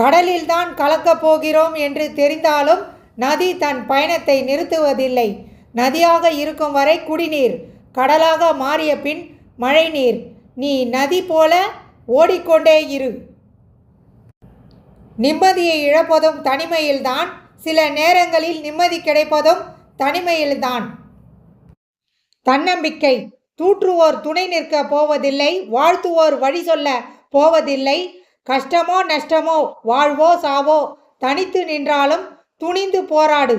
கடலில்தான் கலக்கப் போகிறோம் என்று தெரிந்தாலும் நதி தன் பயணத்தை நிறுத்துவதில்லை. நதியாக இருக்கும் வரை குடிநீர் கடலாக மாறிய பின் மழைநீர். நீ நதி போல ஓடிக்கொண்டே இரு. நிம்மதியை இழப்பதும் தனிமையில்தான். சில நேரங்களில் நிம்மதி கிடைப்பதும் தனிமையில்தான். தன்னம்பிக்கை. தூற்றுவோர் துணை நிற்க போவதில்லை. வாழ்த்துவோர் வழி சொல்ல போவதில்லை. கஷ்டமோ நஷ்டமோ வாழ்வோ சாவோ தனித்து நின்றாலும் துணிந்து போராடு.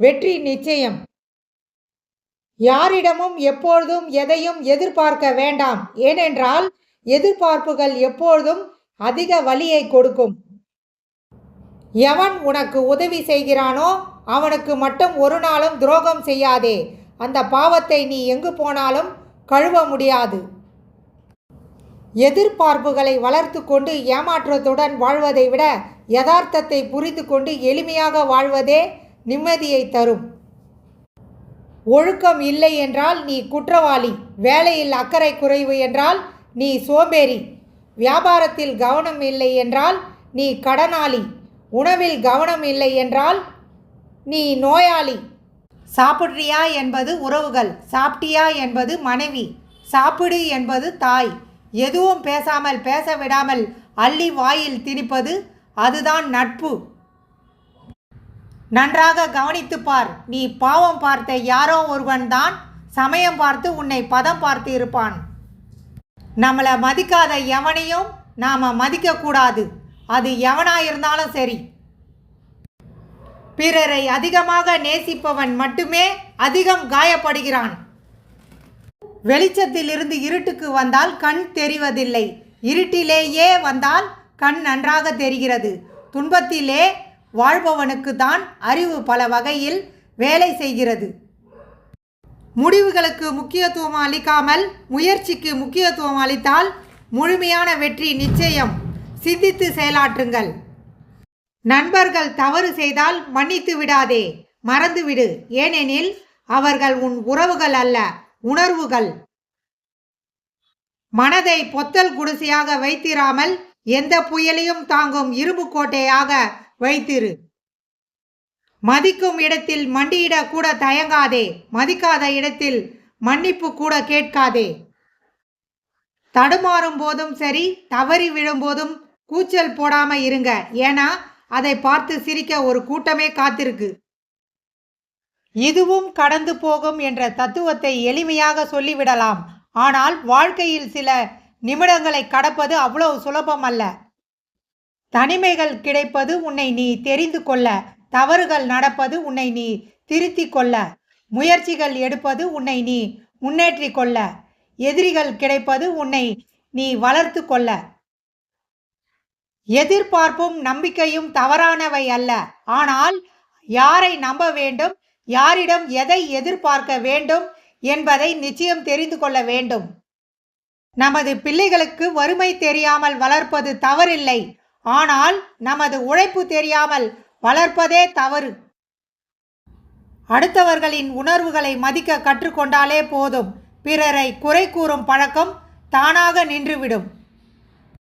வெற்றி நிச்சயம். யாரிடமும் எப்பொழுதும் எதையும் எதிர்பார்க்க வேண்டாம். ஏனென்றால் எதிர்பார்ப்புகள் எப்பொழுதும் அதிக வலியை கொடுக்கும். எவன் உனக்கு உதவி செய்கிறானோ அவனுக்கு மட்டும் ஒரு நாளும் துரோகம் செய்யாதே. அந்த பாவத்தை நீ எங்கு போனாலும் கழுவ முடியாது. எதிர்பார்ப்புகளை வளர்த்து கொண்டு ஏமாற்றத்துடன் வாழ்வதை விட யதார்த்தத்தை புரிந்து கொண்டு எளிமையாக வாழ்வதே நிம்மதியை தரும். ஒழுக்கம் இல்லை என்றால் நீ குற்றவாளி வேலையில் அக்கறை குறைவு என்றால் நீ சோம்பேறி வியாபாரத்தில் கவனம் இல்லை என்றால் நீ கடனாளி உணவில் கவனம் இல்லை என்றால் நீ நோயாளி. சாப்பிட்றியா என்பது உறவுகள் சாப்பிட்டியா என்பது மனைவி சாப்பிடு என்பது தாய். எதுவும் பேசாமல் பேச விடாமல் அள்ளி வாயில் திணிப்பது அதுதான் நட்பு. நன்றாக கவனித்துப் பார். நீ பாவம் பார்த்த யாரோ ஒருவன்தான் சமயம் பார்த்து உன்னை பதம் பார்த்து இருப்பான். நம்மளை மதிக்காத எவனையும் நாம் மதிக்கக்கூடாது அது எவனாயிருந்தாலும் சரி. பிறரை அதிகமாக நேசிப்பவன் மட்டுமே அதிகம் காயப்படுகிறான். வெளிச்சத்திலிருந்து இருட்டுக்கு வந்தால் கண் தெரிவதில்லை. இருட்டிலேயே வந்தால் கண் நன்றாக தெரிகிறது. துன்பத்திலே வாழ்பவனுக்கு தான் அறிவு பல வகையில் வேலை செய்கிறது. முடிவுகளுக்கு முக்கியத்துவம் அளிக்காமல் முயற்சிக்கு முக்கியத்துவம் அளித்தால் முழுமையான வெற்றி நிச்சயம். சிந்தித்து செயலாற்றுங்கள். நண்பர்கள் தவறு செய்தால் மன்னித்து விடாதே. மறந்துவிடு. ஏனெனில் அவர்கள் உன் உறவுகள் அல்ல. உணர்வுகள். மனதை பொத்தல் குடிசையாக வைத்திராமல் எந்த புயலையும் தாங்கும் இரும்பு கோட்டையாக வைத்திரு. மதிக்கும் இடத்தில் மண்டியிட கூட தயங்காதே. மதிக்காத இடத்தில் மன்னிப்பு கூட கேட்காதே. தடுமாறும் போதும் சரி தவறி விழும்போதும் கூச்சல் போடாம இருங்க. ஏன்னா அதை பார்த்து சிரிக்க ஒரு கூட்டமே காத்திருக்கு. இதுவும் கடந்து போகும் என்ற தத்துவத்தை எளிமையாக சொல்லிவிடலாம். ஆனால் வாழ்க்கையில் சில நிமிடங்களை கடப்பது அவ்வளவு சுலபம் அல்ல. தனிமைகள் கிடைப்பது உன்னை நீ தெரிந்து கொள்ள தவறுகள் நடப்பது உன்னை நீ திருத்திக் கொள்ள முயற்சிகள் எடுப்பது உன்னை நீ முன்னேற்றி கொள்ள எதிரிகள் கிடைப்பது உன்னை நீ வளர்த்து கொள்ள. எதிர்பார்ப்பும் நம்பிக்கையும் தவறானவை அல்ல. ஆனால் யாரை நம்ப வேண்டும்? யாரிடம் எதை எதிர்பார்க்க வேண்டும் என்பதை நிச்சயம் தெரிந்து கொள்ள வேண்டும். நமது பிள்ளைகளுக்கு வறுமை தெரியாமல் வளர்ப்பது தவறில்லை. ஆனால் நமது உழைப்பு தெரியாமல் வளர்ப்பதே தவறு. அடுத்தவர்களின் உணர்வுகளை மதிக்க கற்றுக்கொண்டாலே போதும். பிறரை குறை கூறும் பழக்கம் தானாக நின்றுவிடும்.